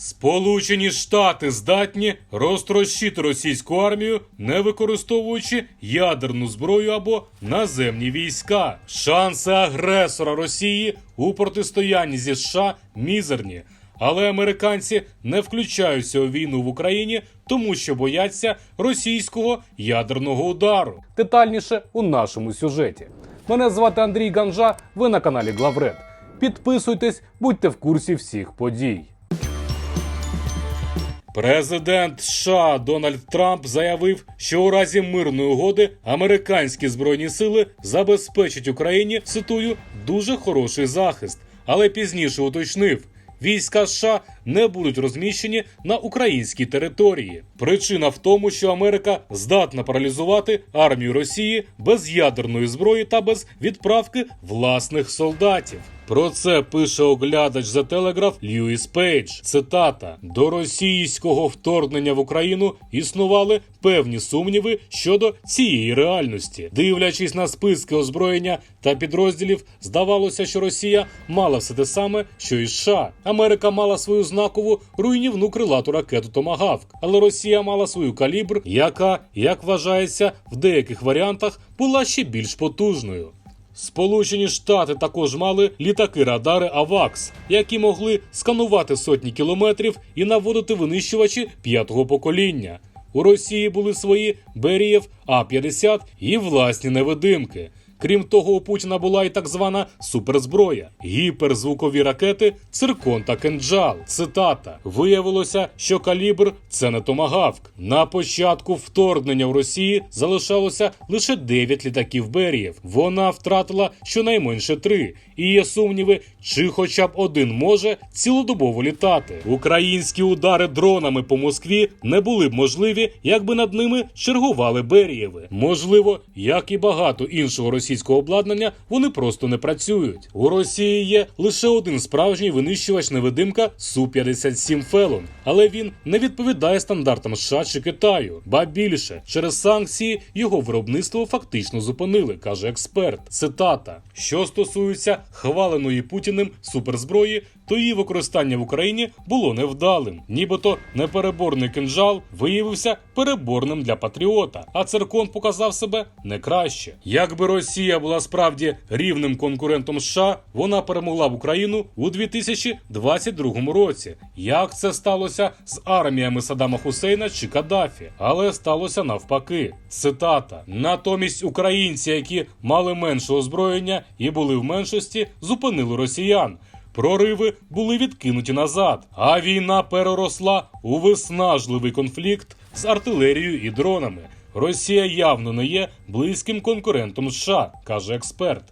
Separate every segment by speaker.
Speaker 1: Сполучені Штати здатні розтрощити російську армію, не використовуючи ядерну зброю або наземні війська. Шанси агресора Росії у протистоянні зі США мізерні. Але американці не включаються у війну в Україні, тому що бояться російського ядерного удару. Детальніше у нашому сюжеті. Мене звати Андрій Ганжа. Ви на каналі Главред. Підписуйтесь, будьте в курсі всіх подій. Президент США Дональд Трамп заявив, що у разі мирної угоди американські збройні сили забезпечать Україні цитую дуже хороший захист, але пізніше уточнив. Війська США не будуть розміщені на українській території. Причина в тому, що Америка здатна паралізувати армію Росії без ядерної зброї та без відправки власних солдатів. Про це пише оглядач The Telegraph Льюіс Пейдж. Цитата: до російського вторгнення в Україну існували певні сумніви щодо цієї реальності. Дивлячись на списки озброєння та підрозділів, здавалося, що Росія мала все те саме, що і США. Америка мала свою знакову руйнівну крилату ракету Томагавк, але Росія мала свою калібр, яка, як вважається, в деяких варіантах була ще більш потужною. Сполучені Штати також мали літаки-радари АВАКС, які могли сканувати сотні кілометрів і наводити винищувачі п'ятого покоління. У Росії були свої Берієв А-50 і власні невидимки. Крім того, у Путіна була і так звана суперзброя гіперзвукові ракети Циркон та Кенджал. Цитата: виявилося, що калібр це не томагавк. На початку вторгнення в Росії залишалося лише 9 літаків Берієв. Вона втратила щонайменше три. І є сумніви, чи хоча б один може цілодобово літати. Українські удари дронами по Москві не були б можливі, якби над ними чергували Берієви. Можливо, як і багато іншого російського обладнання, вони просто не працюють. У Росії є лише один справжній винищувач невидимка Су-57 Фелон, але він не відповідає стандартам США чи Китаю. Ба більше через санкції його виробництво фактично зупинили, каже експерт. Цитата: що стосується хваленої Путіним суперзброї, то її використання в Україні було невдалим. Нібито непереборний кинжал виявився переборним для патріота, а циркон показав себе не краще. Якби Росія була справді рівним конкурентом США, вона перемогла б Україну у 2022 році. Як це сталося з арміями Саддама Хусейна чи Каддафі? Але сталося навпаки. Цитата: натомість українці, які мали менше озброєння і були в меншості, зупинили росіян. Прориви були відкинуті назад, а війна переросла у виснажливий конфлікт з артилерією і дронами. Росія явно не є близьким конкурентом США, каже експерт.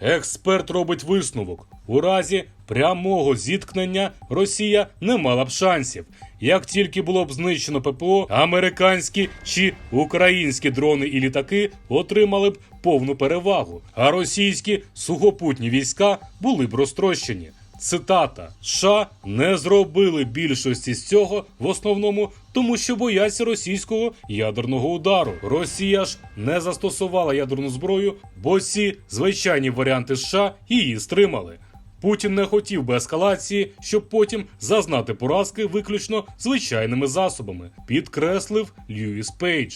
Speaker 1: Експерт робить висновок: у разі прямого зіткнення Росія не мала б шансів. Як тільки було б знищено ППО, американські чи українські дрони і літаки отримали б повну перевагу, а російські сухопутні війська були б розтрощені. Цитата: США не зробили більшості з цього в основному тому, що бояться російського ядерного удару. Росія ж не застосувала ядерну зброю, бо ці звичайні варіанти США її стримали. Путін не хотів би ескалації, щоб потім зазнати поразки виключно звичайними засобами, підкреслив Льюіс Пейдж.